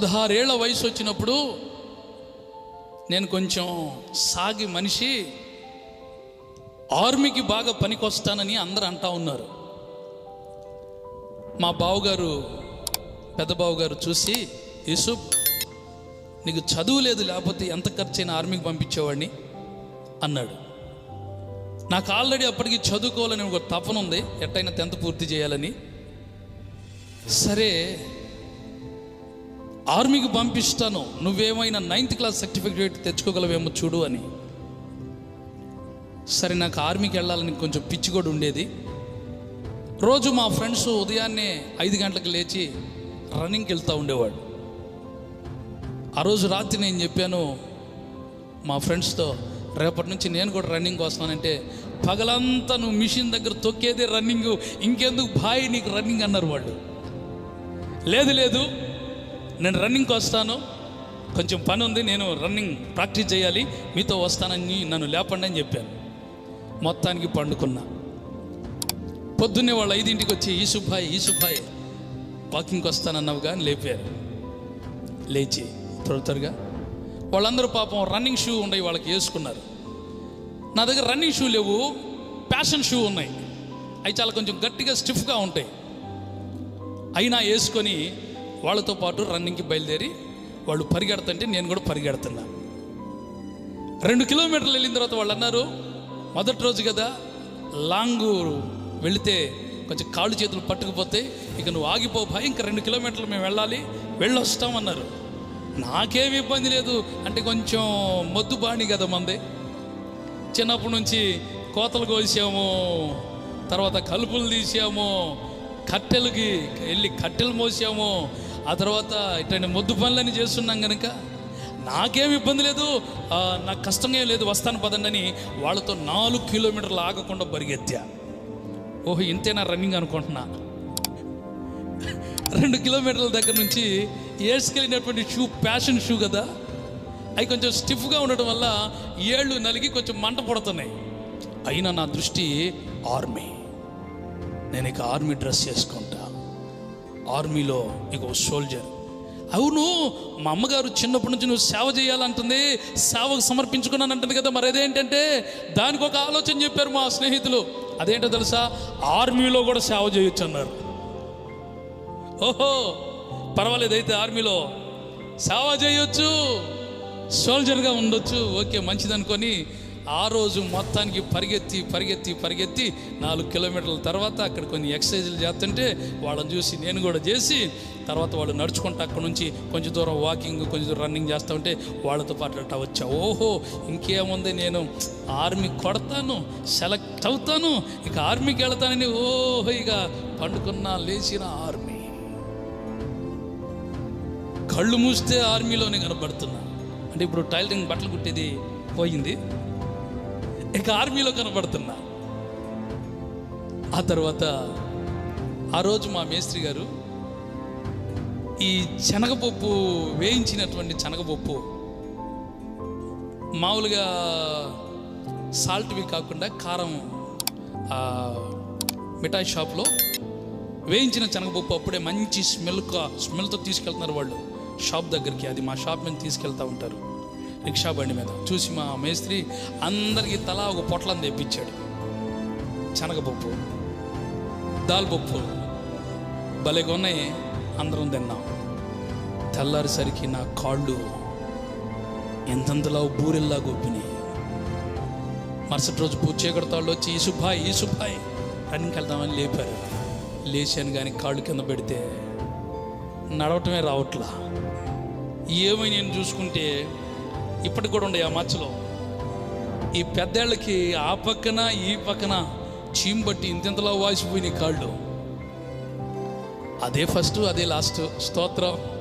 పదహారేళ్ళ వయసు వచ్చినప్పుడు నేను కొంచెం సాగి మనిషి ఆర్మీకి బాగా పనికొస్తానని అందరూ అంటా ఉన్నారు. మా బావగారు పెద్ద బావగారు చూసి యూసుఫ్ నీకు చదువు లేదు లేకపోతే ఎంత ఖర్చైనా ఆర్మీకి పంపించేవాడిని? అన్నాడు. నాకు ఆల్రెడీ అప్పటికి చదువుకోవాలని ఒక తపన ఉంది ఎట్టయినా టెన్త్ పూర్తి చేయాలని. సరే ఆర్మీకి పంపిస్తాను. నువ్వేమైనా నైన్త్ క్లాస్ సర్టిఫికేట్ తెచ్చుకోగలవేమో చూడు అని. సరే నాకు ఆర్మీకి వెళ్ళాలని కొంచెం పిచ్చి కూడా ఉండేది. రోజు మా ఫ్రెండ్స్ ఉదయాన్నే ఐదు గంటలకు లేచి రన్నింగ్కి వెళ్తూ ఉండేవాడు. ఆ రోజు రాత్రి నేను చెప్పాను మా ఫ్రెండ్స్తో రేపటి నుంచి నేను కూడా రన్నింగ్ వస్తానంటే పగలంతా నువ్వు మిషన్ దగ్గర తొక్కేదే రన్నింగ్ ఇంకెందుకు భాయ్ నీకు రన్నింగ్ అన్నారు వాళ్ళు. లేదు లేదు. నేను రన్నింగ్కి వస్తాను. కొంచెం పని ఉంది నేను రన్నింగ్ ప్రాక్టీస్ చేయాలి. మీతో వస్తానని నన్ను లేపండి అని చెప్పాను. మొత్తానికి పండుకున్నా. పొద్దున్నే వాళ్ళు ఐదింటికి వచ్చి ఈసుభాయ్ సుబ్బాయ్ వాకింగ్కి వస్తానన్నావు కానీ లేపారు. లేచి త్వరగా వాళ్ళందరూ పాపం రన్నింగ్ షూ ఉన్నాయి వాళ్ళకి వేసుకున్నారు. నా దగ్గర రన్నింగ్ షూ లేవు ప్యాషన్ షూ ఉన్నాయి. అవి చాలా కొంచెం గట్టిగా స్టిఫ్గా ఉంటాయి. అయినా వేసుకొని వాళ్ళతో పాటు రన్నింగ్కి బయలుదేరి వాళ్ళు పరిగెడుతుంటే నేను కూడా పరిగెడుతున్నా. రెండు కిలోమీటర్లు వెళ్ళిన తర్వాత వాళ్ళు అన్నారు మొదటి రోజు కదా లాంగ్ వెళితే కొంచెం కాళ్ళు చేతులు పట్టుకుపోతే ఇక నువ్వు ఆగిపో భయ ఇంకా రెండు కిలోమీటర్లు మేము వెళ్ళాలి వెళ్ళొస్తామన్నారు నాకేమి ఇబ్బంది లేదు అంటే కొంచెం మొద్దు బాణి కదా మంది. చిన్నప్పటి నుంచి కోతలు కోసాము తర్వాత కలుపులు తీసాము కట్టెలకి వెళ్ళి కట్టెలు మోసాము ఆ తర్వాత ఇట్లాంటి మొద్దు పనులని చేస్తున్నాం కనుక నాకేం ఇబ్బంది లేదు. నాకు కష్టంగా లేదు వస్తాను పదండి అని వాళ్ళతో నాలుగు కిలోమీటర్లు ఆగకుండా పరిగెత్తా. ఓహో ఇంతేనా రన్నింగ్ అనుకుంటున్నా. రెండు కిలోమీటర్ల దగ్గర నుంచి వేసుకెళ్ళినటువంటి షూ ప్యాషన్ షూ కదా అవి కొంచెం స్టిఫ్గా ఉండటం వల్ల ఏళ్ళు నలిగి కొంచెం మంట పడుతున్నాయి. అయినా నా దృష్టి ఆర్మీ. నేను ఇక ఆర్మీ డ్రెస్ చేసుకుంటాను ఆర్మీలో ఇక సోల్జర్. అవును మా అమ్మగారు చిన్నప్పటి నుంచి నువ్వు సేవ చేయాలంటుంది సేవకు సమర్పించుకున్నాను అంటుంది కదా మరి అదేంటంటే దానికి ఒక ఆలోచన చెప్పారు మా స్నేహితులు. అదేంటో తెలుసా? ఆర్మీలో కూడా సేవ చేయొచ్చు అన్నారు ఓహో పర్వాలేదు అయితే ఆర్మీలో సేవ చేయొచ్చు సోల్జర్గా ఉండొచ్చు. ఓకే మంచిదనుకొని ఆ రోజు మొత్తానికి పరిగెత్తి పరిగెత్తి పరిగెత్తి నాలుగు కిలోమీటర్ల తర్వాత అక్కడ కొన్ని ఎక్సర్సైజులు చేస్తుంటే వాళ్ళని చూసి నేను కూడా చేసి తర్వాత వాళ్ళు నడుచుకుంటూ అక్కడ నుంచి కొంచెం దూరం వాకింగ్ కొంచెం దూరం రన్నింగ్ చేస్తూ ఉంటే వాళ్ళతో పాటు అట్టా వచ్చా. ఓహో ఇంకేముంది నేను ఆర్మీ కొడతాను సెలెక్ట్ అవుతాను ఇక ఆర్మీకి వెళ్తానని ఓహో ఇక పండుకున్న లేచిన ఆర్మీ. కళ్ళు మూస్తే ఆర్మీలోనే కనబడుతున్నా. అంటే ఇప్పుడు టైలరింగ్ బట్టలు కుట్టేది పోయింది. ఇక ఆర్మీలో కనబడుతున్నా. ఆ తర్వాత ఆ రోజు మా మేస్త్రి గారు ఈ శనగపప్పు వేయించినటువంటి శనగపప్పు మామూలుగా సాల్ట్వి కాకుండా కారం మిఠాయి షాప్లో వేయించిన శనగపప్పు అప్పుడే మంచి స్మెల్ స్మెల్తో తీసుకెళ్తున్నారు వాళ్ళు. షాప్ దగ్గరికి అది మా షాప్ మీద తీసుకెళ్తూ ఉంటారు. రిక్షా బండి మీద. చూసి మా మేస్త్రి అందరికీ తలా ఒక పొట్లం తెప్పించాడు. శనగపప్పు దాల్పప్పు భలేగా ఉన్నాయి అందరం తిన్నాం. తెల్లారిసరికి నా కాళ్ళు ఎంతంతలా బూరెల్లా గొప్పినాయి మరుసటి రోజు పూజ చేయకడతాళ్ళు వచ్చి ఈ సుబ్బాయ్ ఈ రన్నింగ్కి వెళ్దామని లేపారు. లేచాను కానీ కాళ్ళు కింద పెడితే నడవటమే రావట్లా. ఏమై నేను చూసుకుంటే ఇప్పటికి కూడా ఉండే ఆ మచ్చలో ఈ పెద్దేళ్ళకి ఆ పక్కన ఈ పక్కన చీమ్ బట్టి ఇంతింతలో వాసిపోయినాయి కాళ్ళు. అదే ఫస్ట్ అదే లాస్ట్ స్తోత్రం.